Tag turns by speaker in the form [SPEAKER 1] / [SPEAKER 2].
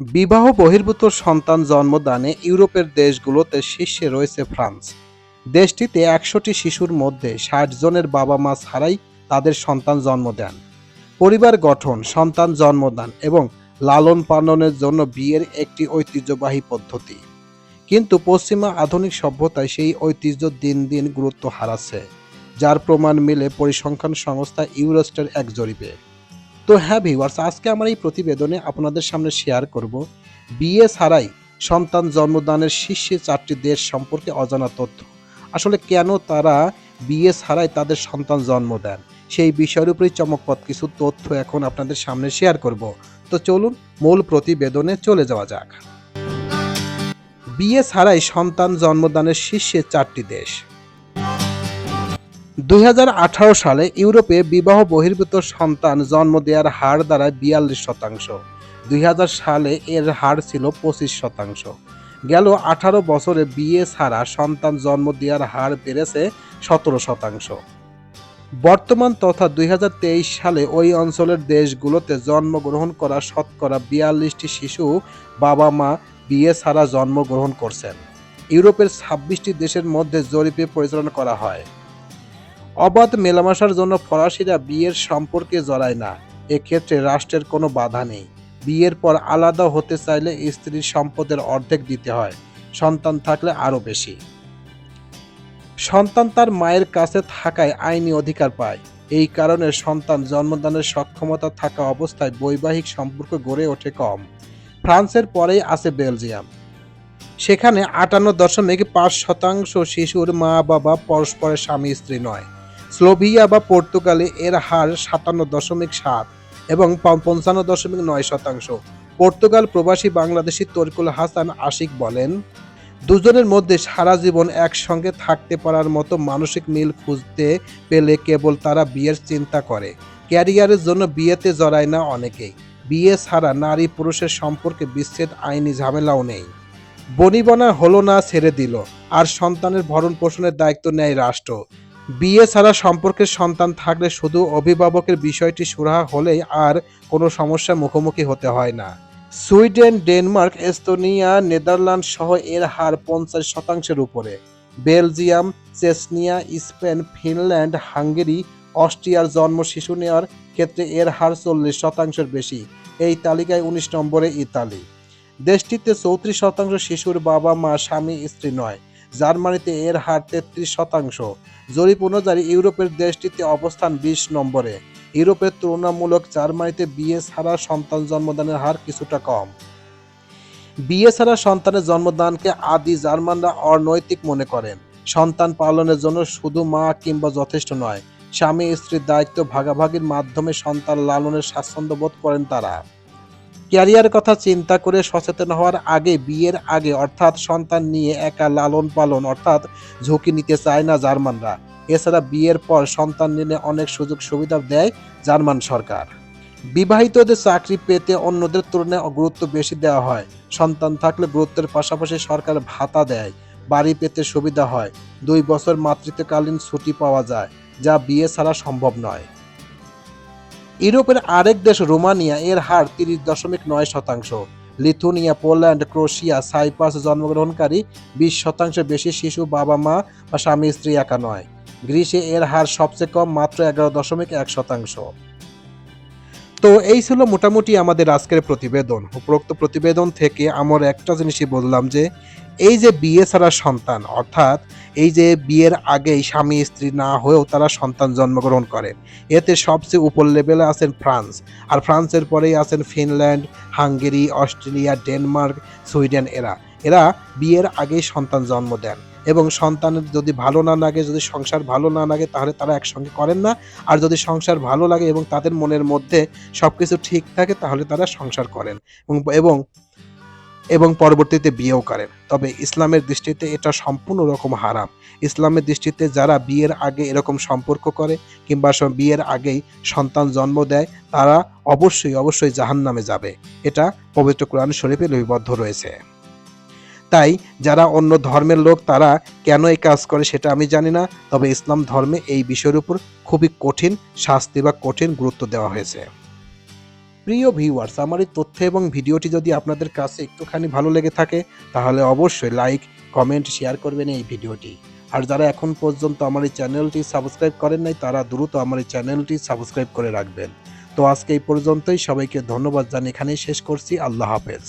[SPEAKER 1] বিবাহ বহির্ভূত সন্তান জন্মদানে ইউরোপের দেশগুলোতে শীর্ষে রয়েছে ফ্রান্স। দেশটিতে একশোটি শিশুর মধ্যে ষাট জনের বাবা মা ছাড়াই তাদের সন্তান জন্ম দেন। পরিবার গঠন, সন্তান জন্মদান এবং লালন পালনের জন্য বিয়ের একটি ঐতিহ্যবাহী পদ্ধতি। কিন্তু পশ্চিমা আধুনিক সভ্যতায় সেই ঐতিহ্য দিন দিন গুরুত্ব হারাচ্ছে, যার প্রমাণ মিলে পরিসংখ্যান সংস্থা ইউরোস্টের এক জরিপে। তো হ্যাঁ ভিউয়ার্স আজকে আমার এই প্রতিবেদনে আপনাদের সামনে শেয়ার করব বিয়ে ছাড়াই সন্তান জন্মদানের শীর্ষে চারটি দেশ সম্পর্কে অজানা তথ্য। আসলে কেন তারা বিয়ে ছাড়াই তাদের সন্তান জন্ম দেন? সেই বিষয়ের উপরেই চমকপদ কিছু তথ্য এখন আপনাদের সামনে শেয়ার করব। তো চলুন মূল প্রতিবেদনে চলে যাওয়া যাক। বিয়ে ছাড়াই সন্তান জন্মদানের শীর্ষে চারটি দেশ। দুই হাজার আঠারো সালে ইউরোপে বিবাহ বহির্ভূত সন্তান জন্ম দেওয়ার হার দ্বারা বিয়াল্লিশ শতাংশ। দুই হাজার সালে এর হার ছিল পঁচিশ শতাংশ। গেল আঠারো বছরে বিয়ে ছাড়া সন্তান জন্ম দেওয়ার হার বেড়েছে সতেরো শতাংশ। বর্তমান তথা দুই হাজার তেইশ সালে ওই অঞ্চলের দেশগুলোতে জন্মগ্রহণ করা শতকরা বিয়াল্লিশটি শিশু বাবা মা বিয়ে ছাড়া জন্মগ্রহণ করছেন। ইউরোপের ছাব্বিশটি দেশের মধ্যে জরিপে পরিচালনা করা হয়। অবাধ মেলামেশার জন্য ফরাসিরা বিয়ের সম্পর্কে জড়ায় না। এক্ষেত্রে রাষ্ট্রের কোনো বাধা নেই। বিয়ের পর আলাদা হতে চাইলে স্ত্রীর সম্পদের অর্ধেক দিতে হয়। সন্তান থাকলে আরও বেশি। সন্তান তার মায়ের কাছে থাকায় আইনি অধিকার পায়। এই কারণে সন্তান জন্মদানের সক্ষমতা থাকা অবস্থায় বৈবাহিক সম্পর্ক গড়ে ওঠে কম। ফ্রান্সের পরেই আছে বেলজিয়াম। সেখানে আটান্ন দশমিক পাঁচ শতাংশ শিশুর মা বাবা পরস্পরের স্বামী স্ত্রী নয়। স্লোভিয়া বা পর্তুগালে এর হার সাতান্ন দশমিক সাত এবং পঞ্চান্ন দশমিক নয় শতাংশ। পর্তুগাল প্রবাসী বাংলাদেশি তরকুল হাসান আশিক বলেন, দুজনের মধ্যে সারা জীবন একসঙ্গে থাকতে পারার মতো মানসিক মিল খুঁজতে পেলে কেবল তারা বিয়ের চিন্তা করে। ক্যারিয়ারের জন্য বিয়েতে জড়ায় না অনেকেই। বিয়ে ছাড়া নারী পুরুষের সম্পর্কে বিচ্ছেদ, আইনি ঝামেলাও নেই। বনিবনা হলো না ছেড়ে দিল। আর সন্তানের ভরণ পোষণের দায়িত্ব নেয় রাষ্ট্র। বিয়ে ছাড়া সম্পর্কের সন্তান থাকলে শুধু অভিভাবকের বিষয়টি সুরাহা হলেই আর কোনো সমস্যার মুখোমুখি হতে হয় না। সুইডেন, ডেনমার্ক, এস্তোনিয়া, নেদারল্যান্ড সহ এর হার পঞ্চাশ শতাংশের উপরে। বেলজিয়াম, চেসনিয়া, স্পেন, ফিনল্যান্ড, হাঙ্গেরি, অস্ট্রিয়ার জন্ম শিশু নেওয়ার ক্ষেত্রে এর হার চল্লিশ শতাংশের বেশি। এই তালিকায় উনিশ নম্বরে ইতালি। দেশটিতে চৌত্রিশ শতাংশ শিশুর বাবা মা স্বামী স্ত্রী নয়। জার্মানিতে এর হার তেত্রিশ শতাংশ। জরিপ অনুযায়ী ইউরোপের দেশটিতে অবস্থান বিশ নম্বরে। ইউরোপের তুলনামূলক জার্মানিতে বিয়ে ছাড়া সন্তান জন্মদানের হার কিছুটা কম। বিয়ে ছাড়া সন্তানের জন্মদানকে আদি জার্মানরা অনৈতিক মনে করেন। সন্তান পালনের জন্য শুধু মা কিংবা যথেষ্ট নয় স্বামী স্ত্রীর দায়িত্ব ভাগাভাগির মাধ্যমে সন্তান লালনের স্বাচ্ছন্দ্য বোধ করেন তারা। ক্যারিয়ার কথা চিন্তা করে সচেতন হওয়ার আগে, বিয়ের আগে অর্থাৎ সন্তান নিয়ে একা লালন পালন অর্থাৎ ঝুঁকি নিতে চায় না জার্মানরা। এছাড়া বিয়ের পর সন্তান নিলে অনেক সুযোগ সুবিধা দেয় জার্মান সরকার। বিবাহিতদের চাকরি পেতে অন্যদের তুলনায় গুরুত্ব বেশি দেওয়া হয়। সন্তান থাকলে গুরুত্বের পাশাপাশি সরকার ভাতা দেয়, বাড়ি পেতে সুবিধা হয়। দুই বছর মাতৃত্বকালীন ছুটি পাওয়া যায়, যা বিয়ে ছাড়া সম্ভব নয়। ইউরোপের আরেক দেশ রোমানিয়া, এর হার তিরিশ দশমিক নয় শতাংশ। লিথুনিয়া, পোল্যান্ড, ক্রোশিয়া, সাইপ্রাস জন্মগ্রহণকারী বিশ শতাংশ বেশি শিশু বাবা মা বা স্বামী, স্ত্রী একা নয়। গ্রিসে এর হার সবচেয়ে কম, মাত্র এগারো দশমিক এক শতাংশ। তো এই ছিল মোটামুটি আমাদের আজকের প্রতিবেদন। উপরোক্ত প্রতিবেদন থেকে আমার একটা জিনিসই বললাম যে, এই যে বিয়ে ছাড়া সন্তান, অর্থাৎ এই যে বিয়ের আগেই স্বামী, স্ত্রী না হয়েও তারা সন্তান জন্মগ্রহণ করেন, এতে সবচেয়ে উপর লেভেলে আছেন ফ্রান্স। আর ফ্রান্সের পরেই আছেন Finland, Hungary, Australia, Denmark, Sweden এরা। এরা বিয়ের আগেই সন্তান জন্ম দেন। এবং সন্তানের যদি ভালো না লাগে, যদি সংসার ভালো না লাগে, তাহলে তারা একসঙ্গে করেন না। আর যদি সংসার ভালো লাগে এবং তাদের মনের মধ্যে সব কিছু ঠিক থাকে, তাহলে তারা সংসার করেন এবং এবং পরবর্তীতে বিয়েও করেন। তবে ইসলামের দৃষ্টিতে এটা সম্পূর্ণ রকম হারাম। ইসলামের দৃষ্টিতে যারা বিয়ের আগে এরকম সম্পর্ক করে কিংবা বিয়ের আগেই সন্তান জন্ম দেয়, তারা অবশ্যই অবশ্যই জাহান্নামে যাবে। এটা পবিত্র কোরআন শরীফে লিপিবদ্ধ রয়েছে। তাই যারা অন্য ধর্মের লোক, তারা কেন এই কাজ করে সেটা আমি জানি না। তবে ইসলাম ধর্মে এই বিষয়ের উপর খুবই কঠিন শাস্তি বা কঠিন গুরুত্ব দেওয়া হয়েছে। প্রিয় ভিউয়ার্স আমার এই তথ্য এবং ভিডিওটি যদি আপনাদের কাছে একটুখানি ভালো লেগে থাকে, তাহলে অবশ্যই লাইক কমেন্ট শেয়ার করবেন এই ভিডিওটি। আর যারা এখন পর্যন্ত আমার এই চ্যানেলটি সাবস্ক্রাইব করেন নাই, তারা দ্রুত আমার এই চ্যানেলটি সাবস্ক্রাইব করে রাখবেন। তো আজকে এই পর্যন্তই, সবাইকে ধন্যবাদ জানিয়ে এখানেই শেষ করছি। আল্লাহ হাফেজ।